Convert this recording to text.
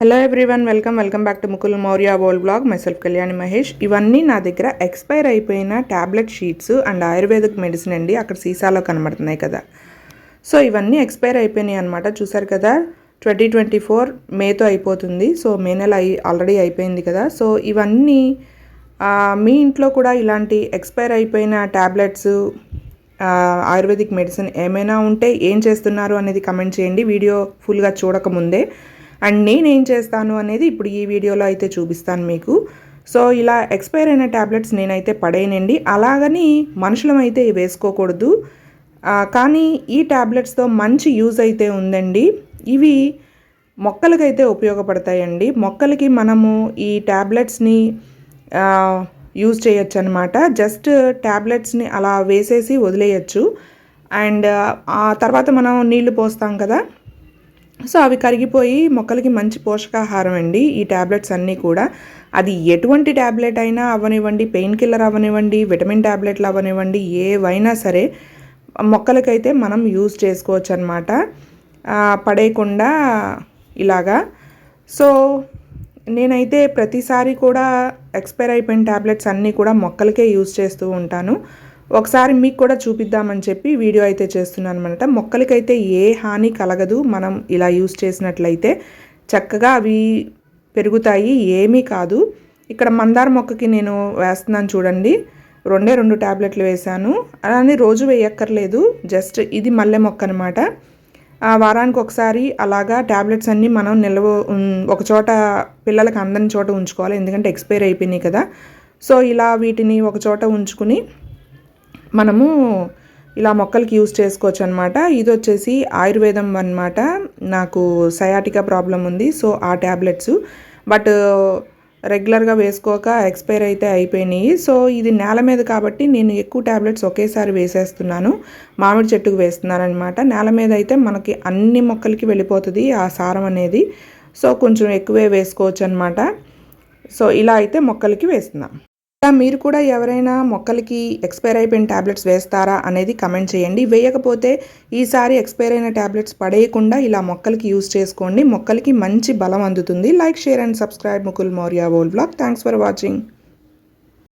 Hello everyone welcome welcome back to Mukul Mourya vlog myself Kalyani Mahesh ఇవన్నీ నా దగ్గర expire అయిపోయిన tablet sheets and Ayurvedic medicine అండి. అక్కడ సీసాలో కనబడుతున్నాయి కదా. సో ఇవన్నీ ఎక్స్పైర్ అయిపోయినాయి అనమాట చూసారు కదా? ట్వంటీ ట్వంటీ ఫోర్ మేతో అయిపోతుంది. సో మే నెల అయి ఆల్రెడీ అయిపోయింది కదా. సో ఇవన్నీ మీ ఇంట్లో కూడా ఇలాంటి ఎక్స్పైర్ అయిపోయిన ట్యాబ్లెట్స్ ఆయుర్వేదిక్ మెడిసిన్ ఏమైనా ఉంటే ఏం చేస్తున్నారు అనేది కమెంట్ చేయండి. వీడియో ఫుల్గా చూడకముందే. అండ్ నేనేం చేస్తాను అనేది ఇప్పుడు ఈ వీడియోలో అయితే చూపిస్తాను మీకు. సో ఇలా ఎక్స్పైర్ అయిన ట్యాబ్లెట్స్ నేనైతే పడేయనండి. అలాగని మనుషులం అయితే వేసుకోకూడదు కానీ ఈ ట్యాబ్లెట్స్తో మంచి యూజ్ అయితే ఉందండి. ఇవి మొక్కలకైతే ఉపయోగపడతాయండి. మొక్కలకి మనము ఈ ట్యాబ్లెట్స్ని యూజ్ చేయొచ్చు అనమాట జస్ట్ ట్యాబ్లెట్స్ని అలా వేసేసి వదిలేయచ్చు. అండ్ ఆ తర్వాత మనం నీళ్ళు పోస్తాం కదా సో అవి కరిగిపోయి మొక్కలకి మంచి పోషకాహారం అండి. ఈ ట్యాబ్లెట్స్ అన్నీ కూడా. అది ఎటువంటి ట్యాబ్లెట్ అయినా అవ్వనివ్వండి పెయిన్ కిల్లర్ అవ్వనివ్వండి విటమిన్ ట్యాబ్లెట్లు అవ్వనివ్వండి ఏవైనా సరే మొక్కలకైతే మనం యూజ్ చేసుకోవచ్చు అనమాట పడేయకుండా ఇలాగా. సో నేనైతే ప్రతిసారి కూడా ఎక్స్పైర్ అయిపోయిన ట్యాబ్లెట్స్ అన్నీ కూడా మొక్కలకే యూజ్ చేస్తూ ఉంటాను. ఒకసారి మీకు కూడా చూపిద్దామని చెప్పి వీడియో అయితే చేస్తున్నాను అనమాట మొక్కలకైతే ఏ హాని కలగదు. మనం ఇలా యూస్ చేసినట్లయితే చక్కగా అవి పెరుగుతాయి. ఏమీ కాదు. ఇక్కడ మందార మొక్కకి నేను వేస్తున్నాను చూడండి. రెండే రెండు ట్యాబ్లెట్లు వేశాను. అలానే రోజు వేయక్కర్లేదు. జస్ట్ ఇది మల్లె మొక్క అనమాట ఆ వారానికి ఒకసారి అలాగా ట్యాబ్లెట్స్ అన్నీ మనం నిల్వ ఒకచోట ఒక చోట పిల్లలకు అందని చోట ఉంచుకోవాలి. ఎందుకంటే ఎక్స్పైర్ అయిపోయినాయి కదా. సో ఇలా వీటిని ఒక చోట ఉంచుకుని మనము ఇలా మొక్కలకి యూస్ చేసుకోవచ్చు అనమాట ఇది వచ్చేసి ఆయుర్వేదం అన్నమాట. నాకు సయాటికా ప్రాబ్లం ఉంది సో ఆ ట్యాబ్లెట్స్ బట్ రెగ్యులర్గా వేసుకోక ఎక్స్పైర్ అయితే అయిపోయినాయి. సో ఇది నేల మీద కాబట్టి నేను ఎక్కువ ట్యాబ్లెట్స్ ఒకేసారి వేసేస్తున్నాను. మామిడి చెట్టుకు వేస్తున్నాను అనమాట నేల మీద అయితే మనకి అన్ని మొక్కలకి వెళ్ళిపోతుంది ఆ సారం అనేది. సో కొంచెం ఎక్కువే వేసుకోవచ్చు అనమాట సో ఇలా అయితే మొక్కలకి వేస్తున్నాం. ఇలా మీరు కూడా ఎవరైనా మొక్కలకి ఎక్స్పైర్ అయిపోయిన ట్యాబ్లెట్స్ వేస్తారా అనేది కమెంట్ చేయండి. వేయకపోతే ఈసారి ఎక్స్పైర్ అయిన ట్యాబ్లెట్స్ పడేయకుండా ఇలా మొక్కలకి యూస్ చేసుకోండి. మొక్కలకి మంచి బలం అందుతుంది. Like share and subscribe Mukul Mourya vlog thanks for watching